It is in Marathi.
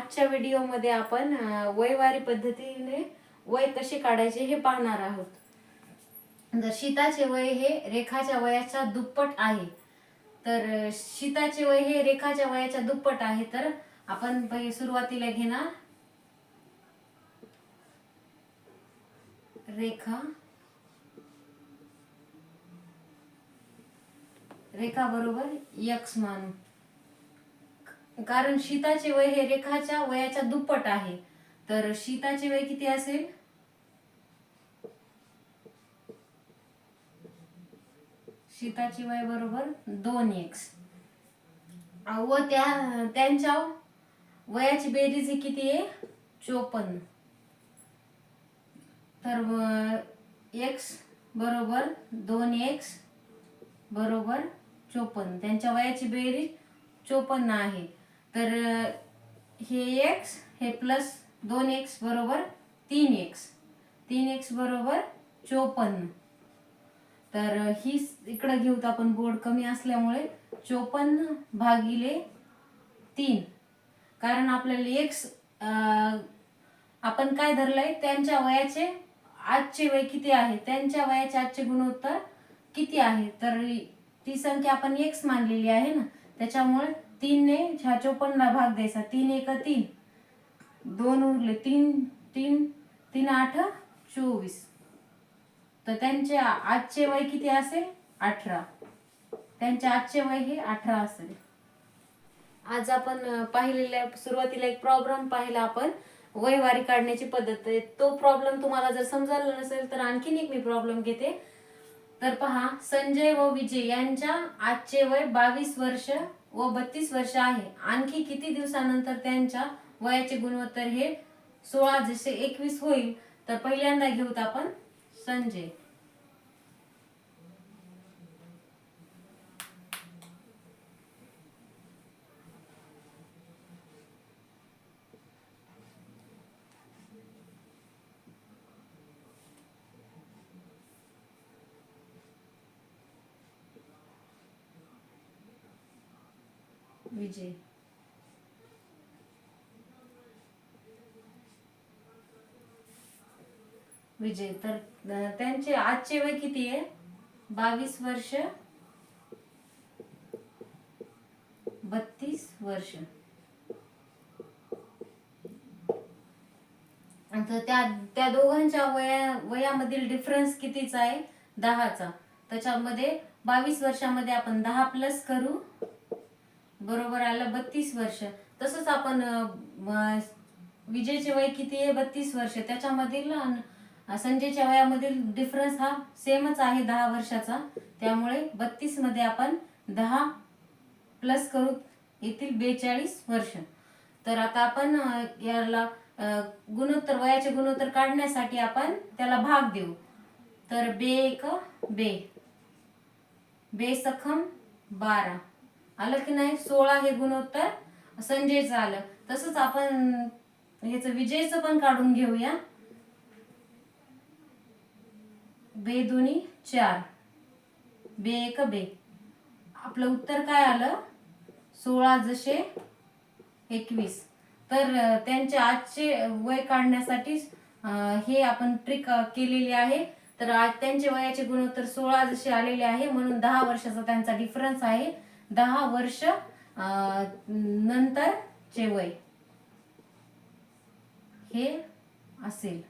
आजच्या व्हिडिओमध्ये आपण वयवारी पद्धतीने वय कसे काढायचे हे पाहणार आहोत. तर शीताचे वय हे रेखाच्या वयाच्या दुप्पट आहे. तर शीताचे वय हे रेखाच्या वयाच्या दुप्पट आहे. तर आपण सुरुवातीला घेणार. रेखा. रेखा बरोबर यक्ष मानू. कारण शीताचे वय हे रेखाच्या वयाच्या दुप्पट आहे. तर शीताचे वय किती असेल? शीताचे वय बरोबर दोन एक्स व त्या त्यांच्या वयाची बेरीज ही किती आहे? चोपन्न. तर एक्स बरोबर दोन एक्स बरोबर चोपन्न. त्यांच्या वयाची बेरीज चोपन्न आहे. तर हे एक्स हे प्लस दोन एक्स बरोबर तीन एक्स तीन एक्स बरोबर चोपन्न. तर ही इकडं घेऊत आपण बोर्ड कमी असल्यामुळे चोपन्न भागिले तीन. कारण आपल्याला एक्स आपण काय धरलंय? त्यांच्या वयाचे आजचे वय किती आहे? त्यांच्या वयाचे आजचे गुणोत्तर किती आहे? तर ती संख्या आपण एक्स मानलेली आहे ना? त्याच्यामुळे तीनने ह्या चोपन्नला भाग द्यायचा. तीन एक तीन. दोन उरले तीन तीन तीन आठ चोवीस. तर त्यांचे आजचे वय किती असेल? अठरा. त्यांचे आजचे वय हे अठरा असेल. आज आपण पाहिलेल्या सुरुवातीला एक प्रॉब्लेम पाहिला आपण. वयवारी काढण्याची पद्धत आहे. तो प्रॉब्लेम तुम्हाला जर समजायला नसेल तर आणखीन एक मी प्रॉब्लेम घेते. तर पहा संजय व विजय यांच्या आजचे वय बावीस वर्ष व बत्तीस वर्ष आहे. आणखी किती दिवसानंतर त्यांच्या वयाचे गुणोत्तर हे सोळा जसे एकवीस होईल तर पहिल्यांदा घेऊत आपण संजय. विजय. विजय तर त्यांचे आजचे वय किती आहे? बावीस वर्ष. बत्तीस वर्ष. तर त्या त्या दोघांच्या वया वयामधील डिफरन्स कितीचा आहे? दहाचा. त्याच्यामध्ये बावीस वर्षामध्ये आपण दहा प्लस करू. बरोबर आलं बत्तीस वर्ष. तसंच आपण विजयचे वय किती आहे? बत्तीस वर्ष. त्याच्यामधील संजयच्या वयामधील डिफरन्स हा सेमच आहे दहा वर्षाचा. त्यामुळे बत्तीसमध्ये आपण दहा प्लस करू येतील बेचाळीस वर्ष. तर आता आपण याला गुणोत्तर वयाचे गुणोत्तर काढण्यासाठी आपण त्याला भाग देऊ. तर बे एक बे. बे सखम बारा. आलं की नाही? सोळा हे गुणोत्तर संजयचं आलं. तसंच आपण ह्याच विजयचं पण काढून घेऊया. बे दोन्ही चार. बे एक बे. आपलं उत्तर काय आलं? सोळा जसे एकवीस. तर त्यांचे आजचे वय काढण्यासाठी हे आपण ट्रिक केलेली आहे. तर आज त्यांचे वयाचे गुणोत्तर सोळा जसे आलेले आहे म्हणून दहा वर्षाचा त्यांचा डिफरन्स आहे. दहा वर्ष अं, नंतरचे वय. हे असेल.